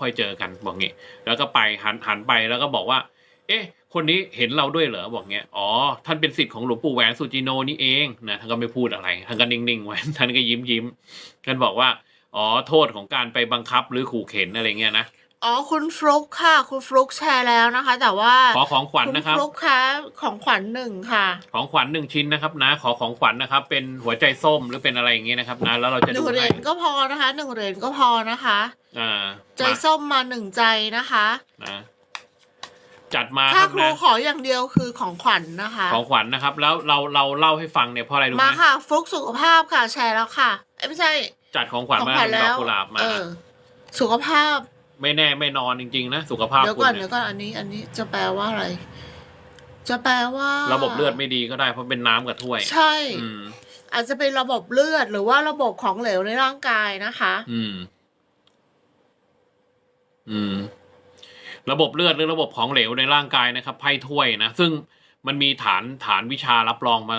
ค่อยเจอกันบอกงี้ แล้วก็ไปหันหันไปแล้วก็บอกว่า เอ๊ะ คนนี้เห็นเราด้วยเหรอบอกเงี้ยอ๋อท่านเป็นศิษย์ของหลวงปู่แหวนสุจิโนนี่เองนะท่านก็ไม่พูดอะไรท่านก็นิ่งๆไว้ท่านก็ยิ้มยิ้มท่านบอกว่าอ๋อโทษของการไปบังคับหรือขู่เข็นอะไรเงี้ยนะ อ๋อคุณฟลุกค่ะ คุณฟลุกแชร์แล้วนะคะ แต่ว่าขอของขวัญคุณนะครับฟลุกคะของขวัญหนึ่งค่ะ ของขวัญหนึ่งชิ้นนะครับนะขอของขวัญนะครับ เป็นหัวใจส้มหรือเป็นอะไรอย่างเงี้ยนะครับนะแล้วเราจะหดูนึ่งเหรีให้ยญก็พอนะคะหนึ่งเหรียญก็พอนะคะ อ่าใจมาส้มมาหนึ่งใจนะคะ นะจัดมาถ้าครับครูนะขออย่างเดียวคือของขวัญนะคะ ของขวัญนะครับ แล้วเราเราเล่าให้ฟังเนี่ยเพราะอะไรรู้ไหมามค่ะฟลุกสุขภาพค่ะแชร์แล้วค่ะเอ้ยไม่ใช่จัดของขวัญของมาขวัญเป็นดแล้อกวกุหลาบมา เออ สุขภาพ ไม่แน่ไม่นอนจริง ๆ นะ สุขภาพเดี๋ยวคุก่อนณเดี๋เนี่ยวยก่อนอันนี้อันนี้จะแปลว่าอะไร จะแปลว่าระบบเลือดไม่ดีก็ได้เพราะเป็นน้ำกับถ้วยใช่ อืม อาจจะเป็นระบบเลือดหรือว่าระบบของเหลวในร่างกายนะคะ อืม อืม ระบบเลือดหรือระบบของเหลวในร่างกายนะครับไพ่ถ้วยนะ ซึ่งมันมีฐานฐานวิชารับรองมา